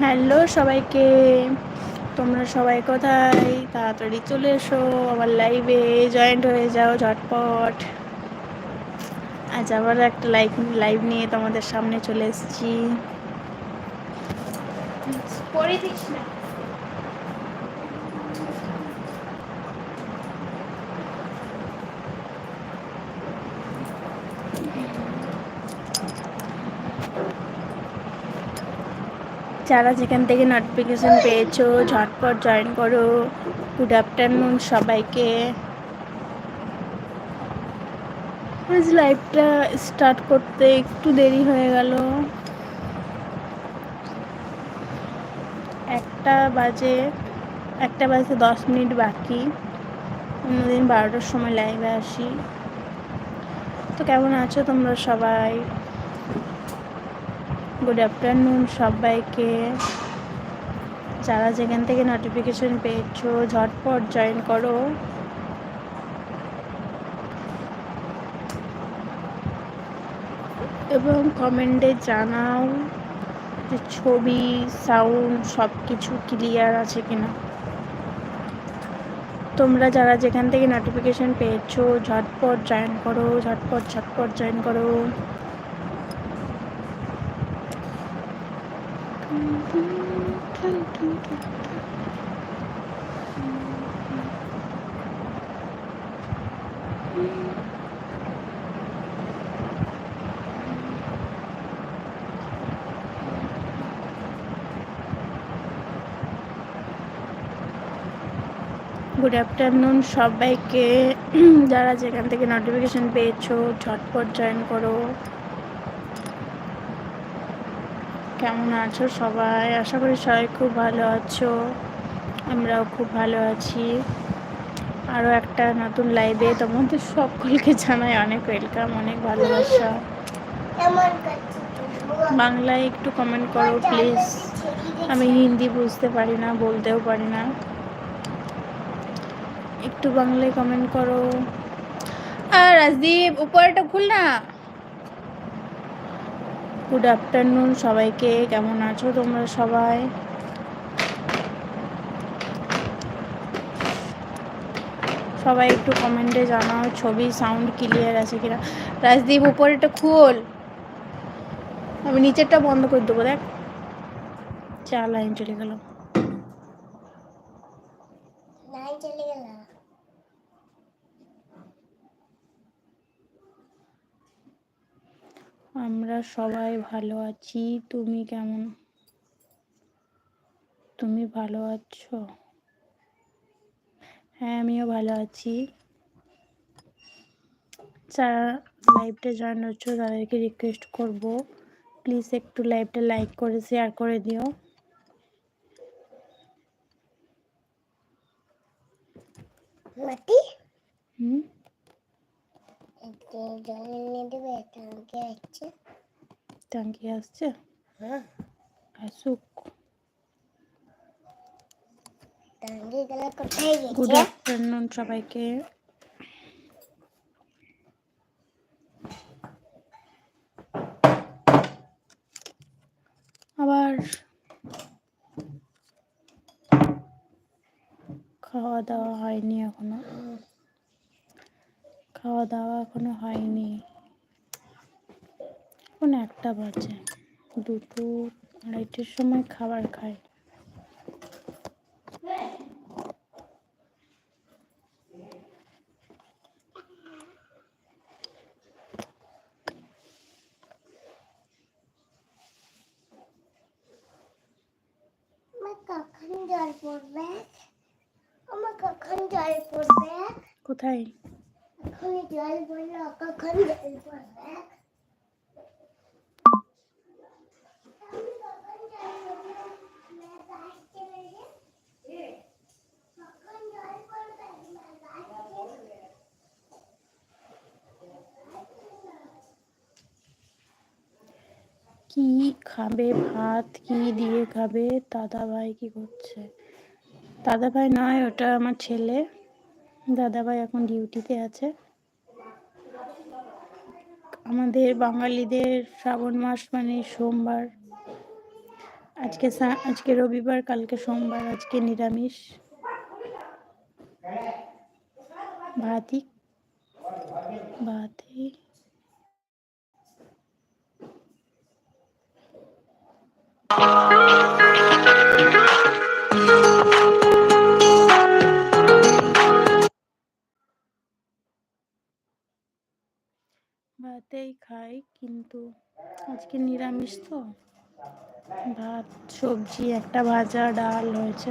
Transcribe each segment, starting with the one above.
Hello সবাইকে, তোমরা সবাই কোথায়? তাড়াতাড়ি চলে এসো, আমার লাইভে জয়েন্ট হয়ে যাও ঝটপট। আজ আবার একটা লাইভ লাইভ নিয়ে তোমাদের সামনে চলে এসেছি। দিস না। যারা যেখান থেকে নোটিফিকেশান পেয়েছ, ঝটপট জয়েন করো। গুড আফটারনুন সবাইকে। আজ লাইভটা স্টার্ট করতে একটু দেরি হয়ে গেল। একটা বাজে একটা বাজে দশ মিনিট বাকি। অন্যদিন বারোটার সময় লাইভে আসি। তো কেমন আছো তোমরা সবাই? গুড আফটারনুন সবাইকে। যারা যেখান থেকে নোটিফিকেশন পেয়েছ, ঝটপট জয়েন করো। এবং কমেন্টে জানাও যে ছবি সাউন্ড সব কিছু ক্লিয়ার আছে কিনা। তোমরা যারা যেখান থেকে নোটিফিকেশন পেয়েছ, ঝটপট জয়েন করো, ঝটপট ঝটপট জয়েন করো। গুড আফটারনুন সবাইকে। যারা যেখান থেকে নোটিফিকেশন পেয়েছ ঝটপট জয়েন করো। কেমন আছো সবাই? আশা করি সবাই খুব ভালো আছো। আমরাও খুব ভালো আছি। আরও একটা নতুন লাইভে তোমাদের সকলকে জানাই অনেক ওয়েলকাম অনেক ভালোবাসা। বাংলায় একটু কমেন্ট করো প্লিজ আমি হিন্দি বুঝতে পারি না, বলতেও পারি না। একটু বাংলায় কমেন্ট করো। আর রাজদীপ, উপরটা খুল না গুড আফটারনুন সবাইকে। কেমন আছো তোমরা সবাই? সবাই একটু কমেন্টে জানাও, ছবি সাউন্ড ক্লিয়ার আছে কিনা। রাজদীপ উপরেটা খোল। আমি নিচেরটা বন্ধ করে দেবো, দেখ। চা লাইন চলে গেল লাইন চলে গেল আমরা সবাই ভালো আছি। তুমি কেমন? তুমি ভালো আছো? হ্যাঁ আমিও ভালো আছি। যারা লাইভটা জয়েন হচ্ছ তাদেরকে রিকোয়েস্ট করব। প্লিজ একটু লাইভটা লাইক করে শেয়ার করে দিও। মাটি? হুম? জল নিয়ে দেবে একটা আমাকে আছে আসছে। হ্যাঁ। আসুক গুড আফটারনুন সবাইকে। আবার খাওয়া দাওয়া হয়নি এখনও। খাওয়া দাওয়া এখনও হয়নি। এখন একটা বাজে। দুটো আড়াইটের সময় খাবার খাই। কোথায় কখন জল পড়বে? আমার কখন জল পড়বে? কি খাবে ভাত? কি দিয়ে খাবে? দাদা ভাই কি করছে? দাদা ভাই নয়, ওটা আমার ছেলে। দাদা ভাই এখন ডিউটিতে আছে। আমাদের বাঙালিদের শ্রাবণ মাস মানে সোমবার। আজকে আজকে রবিবার, কালকে সোমবার, আজকে নিরামিষ। ভাতি ভাতি ভাতেই খাই কিন্তু আজকে নিরামিষ তো। ভাত সবজি একটা ভাজা ডাল হয়েছে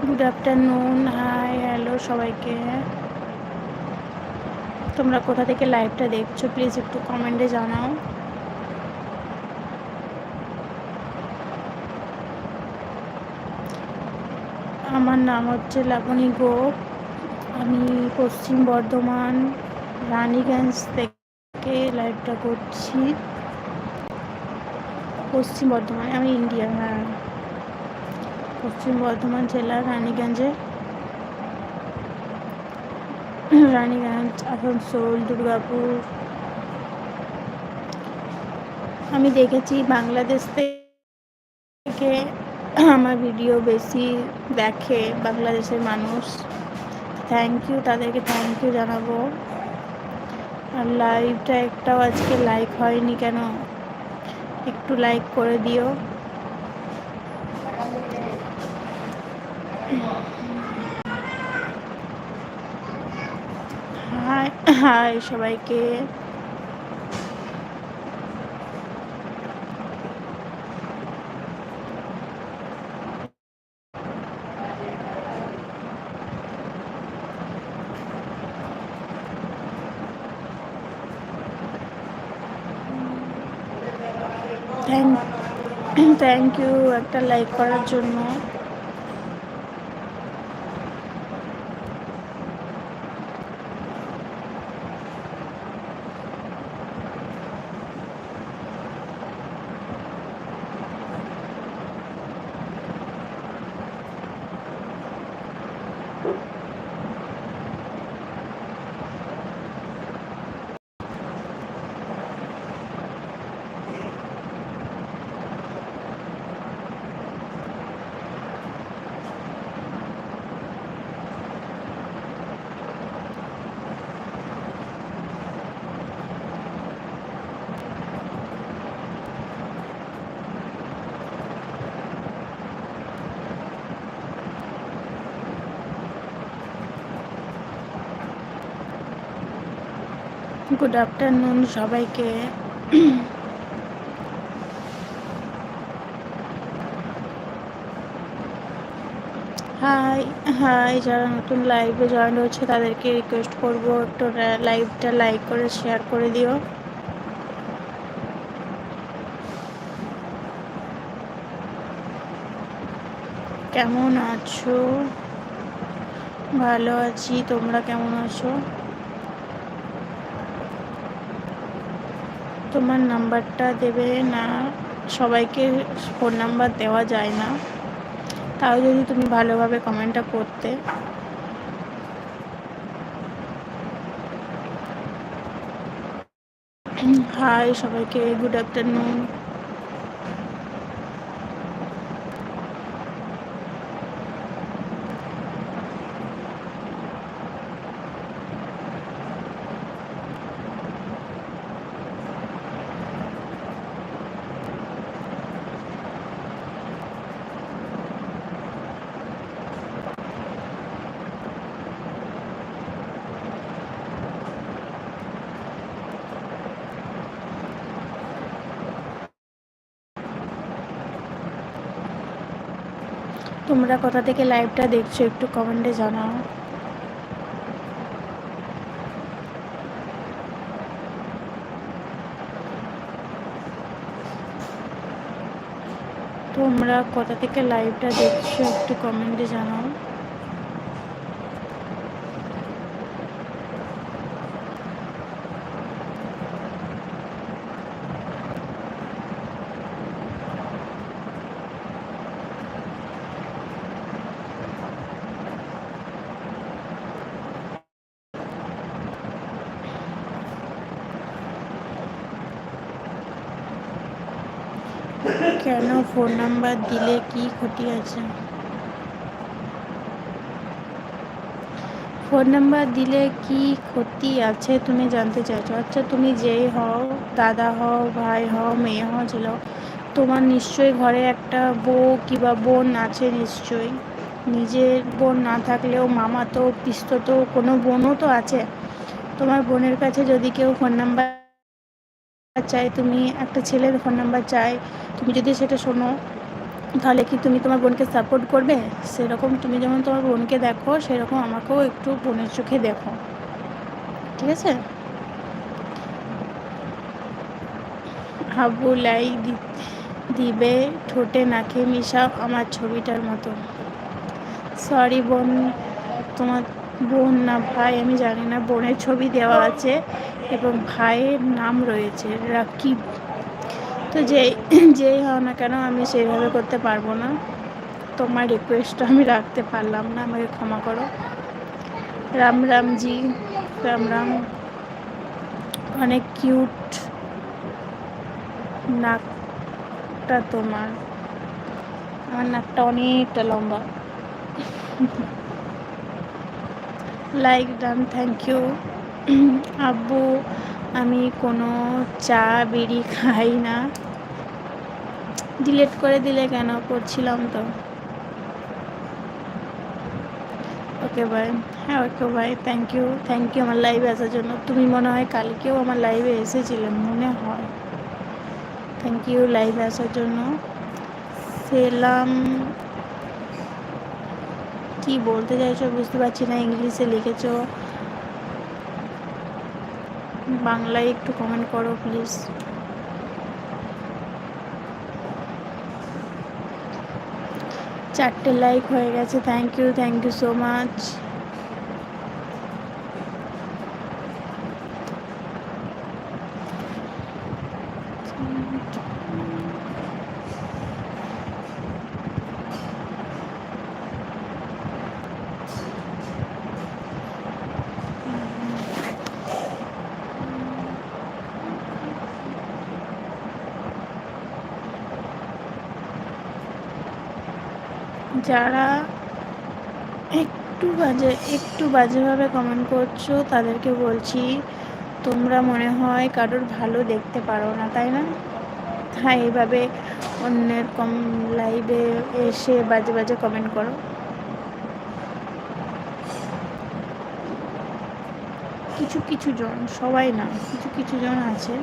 গুড আফটারনুন হাই হ্যালো সবাইকে। তোমরা কোথা থেকে লাইভটা দেখছ প্লিজ একটু কমেন্টে জানাও। আমার নাম হচ্ছে লাবণী গোপ। আমি পশ্চিম বর্ধমান, রানীগঞ্জ থেকে লাইভটা করছি। পশ্চিম বর্ধমান, আমি ইন্ডিয়া হ্যাঁ। পশ্চিম বর্ধমান জেলার রানীগঞ্জে। রানীগঞ্জ, আসানসোল, দুর্গাপুর। আমি দেখেছি বাংলাদেশ থেকে আমার ভিডিও বেশি দেখে বাংলাদেশের মানুষ। থ্যাংক ইউ তাদেরকে থ্যাংক ইউ জানাব। আর লাইভটা একটাও আজকে লাইক হয়নি কেন? একটু লাইক করে দিও। হাই হাই সবাইকে। থ্যাংক ইউ একটা লাইক করার জন্য। গুড আফটারনুন সবাইকে। হাই হাই, যারা নতুন লাইভে জয়েন হচ্ছে তাদেরকে রিকোয়েস্ট করব একটু লাইভটা লাইক করে শেয়ার করে দিও। কেমন আছো? ভালো আছি, তোমরা কেমন আছো? তোমার নাম্বারটা দেবে না, সবাইকে ফোন নাম্বার দেওয়া যায় না। তাও যদি তুমি ভালোভাবে কমেন্টটা করতে। হাই সবাইকে গুড আফটারনুন তোমরা কোথা থেকে লাইভটা দেখছ একটু কমেন্টে জানাও। তোমরা কোথা থেকে লাইভটা দেখছ একটু কমেন্টে জানাও কেন ফোন নাম্বার দিলে কি ক্ষতি আছে? ফোন নাম্বার দিলে কি ক্ষতি আছে তুমি জানতে চাইছো? আচ্ছা তুমি যেই হও, দাদা হও, ভাই হও, মেয়ে হও ছিল তোমার নিশ্চয়ই ঘরে একটা বউ কিংবা বোন আছে নিশ্চয়ই। নিজের বোন না থাকলেও মামা তো, পিস্ত তো, কোনো বোনও তো আছে। তোমার বোনের কাছে যদি কেউ ফোন নাম্বার চাই তুমি একটা ছেলের ফোন নাম্বার চাই তুমি যদি সেটা শোনো, তাহলে কি তুমি তোমার বোনকে সাপোর্ট করবে? সেরকম তুমি যেমন তোমার বোনকে দেখো, সেরকম আমাকেও একটু বোনের চোখে দেখো। ঠিক আছে? হাবু লাই দিবে ঠোঁটে নাকে মিশাও আমার ছবিটার মতো। সরি বোন, তোমার বোন না ভাই, আমি জানি না, বোনের ছবি দেওয়া আছে এবং ভাইয়ের নাম রয়েছে রাকিব। তো যেই যেই হও না কেন, আমি সেইভাবে করতে পারব না। তোমার রিকোয়েস্টটা আমি রাখতে পারলাম না, আমাকে ক্ষমা করো। রাম রাম জি, রাম রাম। অনেক কিউট নাকটা তোমার। আমার নাকটা অনেকটা লম্বা। লাইক ডান থ্যাংক ইউ আব্বু আমি কোনো চা, বিড়ি খাই না। ডিলেট করে দিলে কেন? করছিলাম তো। ওকে ভাই হ্যাঁ ওকে ভাই থ্যাংক ইউ থ্যাংক ইউ আমার লাইভে আসার জন্য। তুমি মনে হয় কালকেও আমার লাইভে এসেছিলে, মনে হয়। থ্যাংক ইউ লাইভে আসার জন্য। সেলাম, কি বলতে চাইছো বুঝতে পারছি না, ইংলিশে লিখেছো। বাংলায় একটু কমেন্ট করো প্লিজ চারটে লাইক হয়ে গেছে thank you thank you so much যারা একটু বাজে, একটু বাজেভাবে কমেন্ট করছ, তাদেরকে বলছি তোমরা মনে হয় কারোর ভালো দেখতে পারো না, তাই না? হ্যাঁ এইভাবে অন্যের কম লাইভে এসে বাজে বাজে কমেন্ট করো। কিছু কিছু জন, সবাই না, কিছু কিছু জন আছে,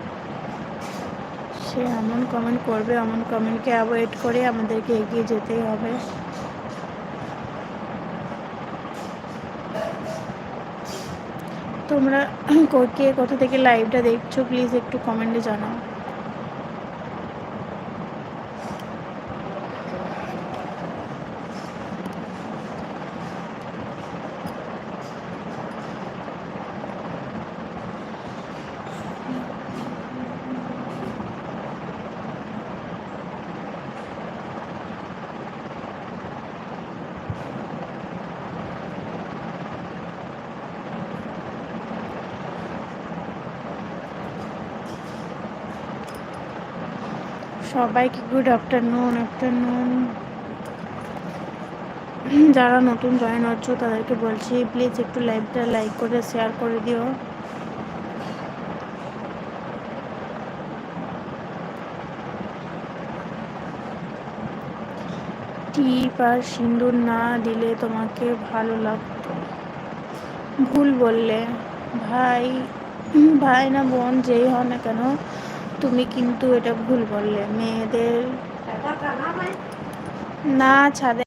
সে এমন কমেন্ট করবে, এমন কমেন্টকে অ্যাভয়েড করে আমাদেরকে এগিয়ে যেতেই হবে। তোমরা কে কোথা থেকে লাইভটা দেখছ প্লিজ একটু কমেন্টে জানাও। সবাইকে গুড আফটারনুন আফটারনুন যারা নতুন জয়েন হচ্ছ, তাদেরকে বলছি প্লিজ একটু লাইভটা লাইক করে শেয়ার করে দিও। টিপ আর সিঁদুর না দিলে তোমাকে ভালো লাগতো। ভুল বললে। ভাই ভাই না বোন, যেই হয় না কেন তুমি কিন্তু এটা ভুল বললে। মেয়েদের না ছাদে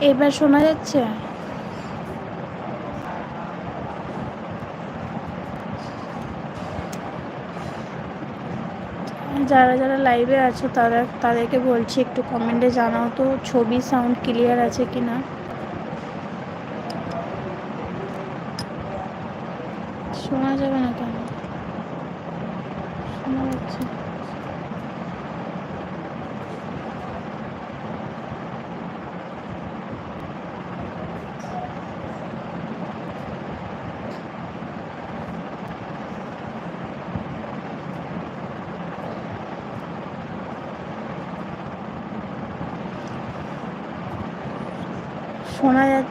এবার শোনা যাচ্ছে? যারা যারা লাইভে আছো, তারা, তাদেরকে বলছি একটু কমেন্টে জানাও তো, ছবি সাউন্ড ক্লিয়ার আছে কি না শোনা যাবে না কেন? শোনা যাচ্ছে।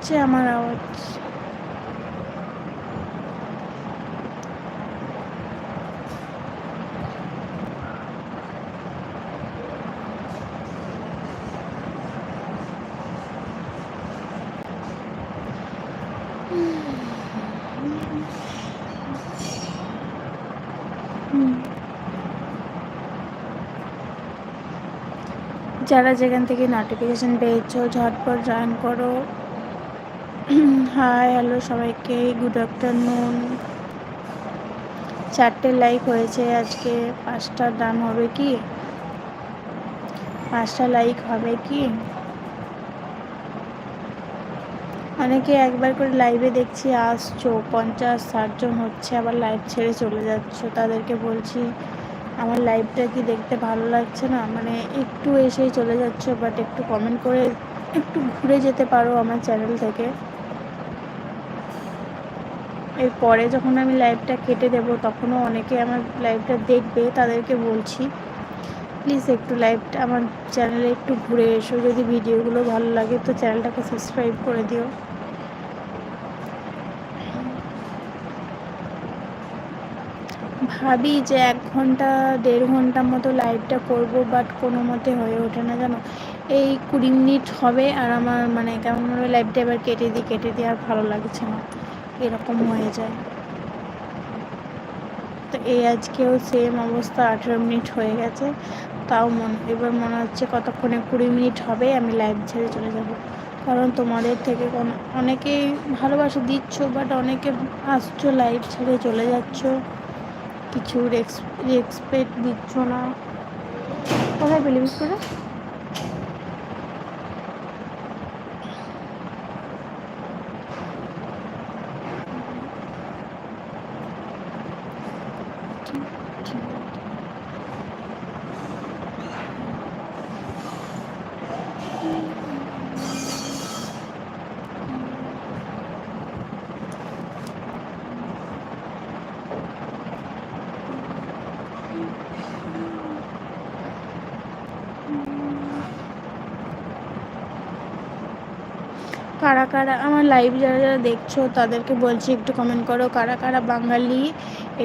যাচ্ছে আমার আওয়াজ। যারা যেখান থেকে নোটিফিকেশান পেয়েছ ঝটপট জয়েন করো। হাই হ্যালো সবাইকে গুড আফটারনুন চারটে লাইক হয়েছে, আজকে পাঁচটা দাম হবে কি? পাঁচটা লাইক হবে কি? অনেকে একবার করে লাইভে দেখছি, আসছো, পঞ্চাশ ষাটজন হচ্ছে, আবার লাইভ ছেড়ে চলে যাচ্ছ। তাদেরকে বলছি, আমার লাইভটা কি দেখতে ভালো লাগছে না? মানে একটু এসেই চলে যাচ্ছ বাট একটু কমেন্ট করে একটু ঘুরে যেতে পারো আমার চ্যানেল থেকে। এরপরে যখন আমি লাইভটা কেটে দেবো, তখনও অনেকে আমার লাইভটা দেখবে, তাদেরকে বলছি প্লিজ একটু লাইভটা আমার চ্যানেলে একটু ঘুরে এসো। যদি ভিডিওগুলো ভালো লাগে, তো চ্যানেলটাকে সাবস্ক্রাইব করে দিও। ভাবি যে এক ঘণ্টা, দেড় ঘণ্টা মতো লাইভটা করব বাট কোনো মতে হয়ে ওঠে না, জানো? এই কুড়ি মিনিট হবে, আর আমার মানে কেমন হবে লাইভটা এবার কেটে দিই কেটে দিই, আর ভালো লাগছে না। এরকম হয়ে যায়। তো এই আজকেও সেম অবস্থা, আঠেরো মিনিট হয়ে গেছে। তাও মন, এবার মনে হচ্ছে কতক্ষণে কুড়ি মিনিট হবে, আমি লাইভ ছেড়ে চলে যাব। কারণ তোমাদের থেকে কোনো, অনেকেই ভালোবাসা দিচ্ছ বাট অনেকে আসছো লাইভ ছেড়ে চলে যাচ্ছ। কিছু রেসপেক্ট দিচ্ছ না। কোথায় পেলি বিস্কুটটা? কারা কারা আমার লাইভ যারা যারা দেখছ, তাদেরকে বলছি একটু কমেন্ট করো, কারা কারা বাঙালি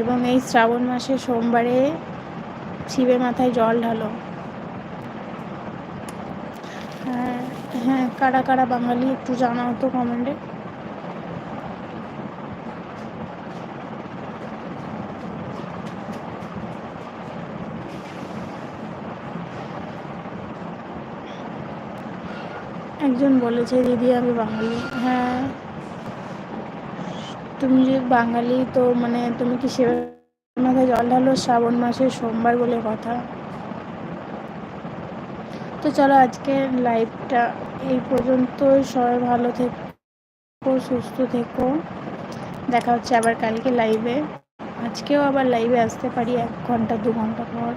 এবং এই শ্রাবণ মাসে সোমবারে শিবের মাথায় জল ঢালো। হ্যাঁ হ্যাঁ কারা কারা বাঙালি একটু জানাও তো কমেন্টে একজন বলেছে, দিদি, আমি বাঙালি। হ্যাঁ। তুমি যে বাঙালি, তো মানে তুমি কি সে মাথায় জল ঢালো? শ্রাবণ মাসে সোমবার বলে কথা। তো চলো আজকে লাইভটা এই পর্যন্ত সবাই ভালো থেকো, সুস্থ থেকো। দেখা হচ্ছে আবার কালকে লাইভে আজকেও আবার লাইভে আসতে পারি এক ঘণ্টা, দু ঘণ্টা পর।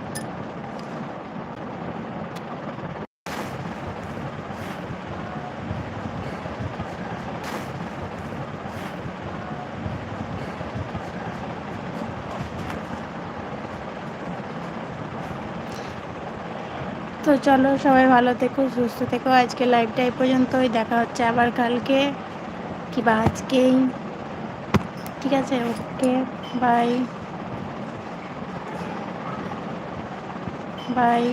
চলো, সবাই ভালো থেকো, সুস্থ থেকো। আজকে লাইভটা এই পর্যন্তই। দেখা হচ্ছে আবার কালকে। কিবা আজকেই ঠিক আছে, ওকে বাই বাই